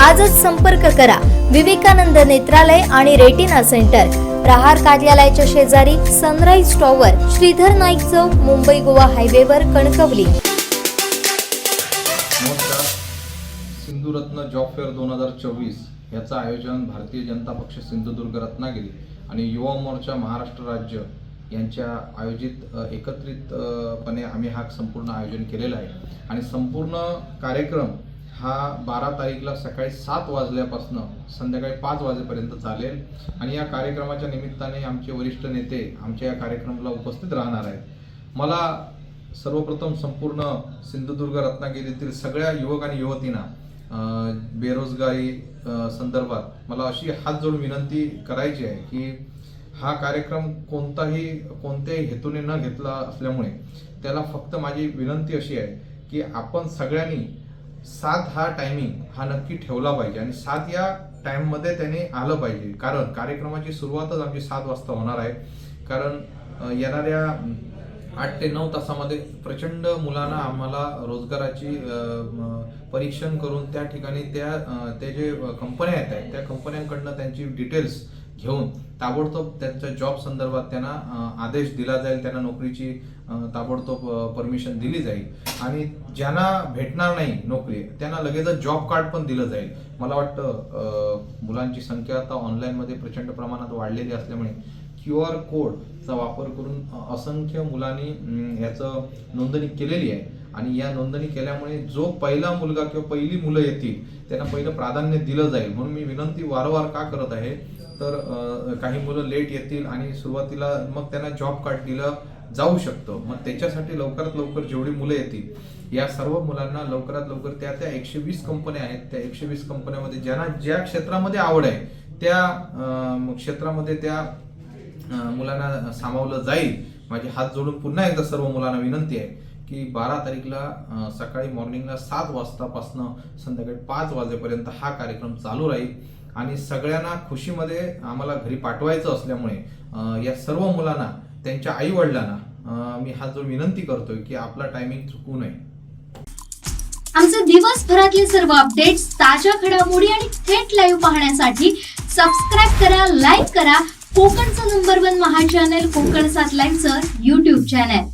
आजच संपर्क करा. विवेकानंद नेत्रालय आणि रेटिना सेंटर. प्रहार कार्यालयाच्या शेजारी सनराईज टॉवर श्रीधर नाईक चौक मुंबई गोवा हायवेवर कणकवली. सिंधुरत्न जॉब फेअर दोन हजार चोवीस याचं आयोजन भारतीय जनता पक्ष सिंधुदुर्ग रत्नागिरी आणि युवा मोर्चा महाराष्ट्र राज्य यांच्या आयोजित एकत्रितपणे आम्ही हा संपूर्ण आयोजन केलेलं आहे. आणि संपूर्ण कार्यक्रम हा बारा तारीखला सकाळी सात वाजल्यापासून संध्याकाळी पाच वाजेपर्यंत चालेल. आणि या कार्यक्रमाच्या निमित्ताने आमचे वरिष्ठ नेते आमच्या या कार्यक्रमाला उपस्थित राहणार आहेत. मला सर्वप्रथम संपूर्ण सिंधुदुर्ग रत्नागिरीतील सगळ्या युवक आणि युवतींना बेरोजगारी संदर्भात मला अशी हात जोडून विनंती करायची आहे की हा कार्यक्रम कोणताही कोणत्याही हेतूने न घेतला असल्यामुळे त्याला फक्त माझी विनंती अशी आहे की आपण सगळ्यांनी सात हा टायमिंग हा नक्की ठेवला पाहिजे आणि सात या टाईममध्ये त्याने आलं पाहिजे. कारण कार्यक्रमाची सुरुवातच आमची सात वाजता होणार आहे. कारण येणाऱ्या आठ ते नऊ तासामध्ये प्रचंड मुलांना आम्हाला रोजगाराची परीक्षण करून त्या ठिकाणी त्या ते जे कंपन्या येत आहेत त्या कंपन्यांकडनं त्यांची डिटेल्स घेऊन ताबडतोब त्यांच्या जॉब संदर्भात त्यांना आदेश दिला जाईल त्यांना नोकरीची ताबडतोब परमिशन दिली जाईल. आणि ज्यांना भेटणार नाही नोकरी त्यांना लगेचच जॉब कार्ड पण दिलं जाईल. मला वाटतं मुलांची संख्या आता ऑनलाईनमध्ये प्रचंड प्रमाणात वाढलेली असल्यामुळे क्यू आर कोडचा वापर करून असंख्य मुलांनी याचं नोंदणी केलेली आहे. आणि या नोंदणी केल्यामुळे जो पहिला मुलगा किंवा पहिली मुलं येतील त्यांना पहिलं प्राधान्य दिलं जाईल. म्हणून मी विनंती वारंवार का करत आहे तर काही मुलं लेट येतील आणि सुरुवातीला मग त्यांना जॉब कार्ड दिलं जाऊ शकतं. मग त्याच्यासाठी लवकरात लवकर जेवढी मुलं येतील या सर्व मुलांना लवकरात लवकर त्या त्या एकशे वीस कंपन्या आहेत. त्या एकशे वीस कंपन्यामध्ये ज्यांना ज्या क्षेत्रामध्ये आवड आहे त्या क्षेत्रामध्ये त्या मुलांना सामावलं जाईल. माझे हात जोडून पुन्हा एकदा सर्व मुलांना विनंती आहे की बारा तारीखला सकाळी मॉर्निंगला सात वाजतापासनं संध्याकाळी पाच वाजेपर्यंत हा कार्यक्रम चालू राहील. आणि सगळ्यांना खुशीमध्ये आम्हाला घरी पाठवायचं असल्यामुळे या सर्व मुलांना त्यांच्या आई वडिलांना मी हा जो विनंती करतोय की आपला टायमिंग चुकू नये. आमचे दिवसभरातले सर्व अपडेट्स ताज्या घडामोडी आणि थेट लाईव्ह पाहण्यासाठी सबस्क्राईब करा लाईक करा. कोकणचं नंबर वन महा चॅनल कोकण सात लाईव्हचं युट्यूब चॅनल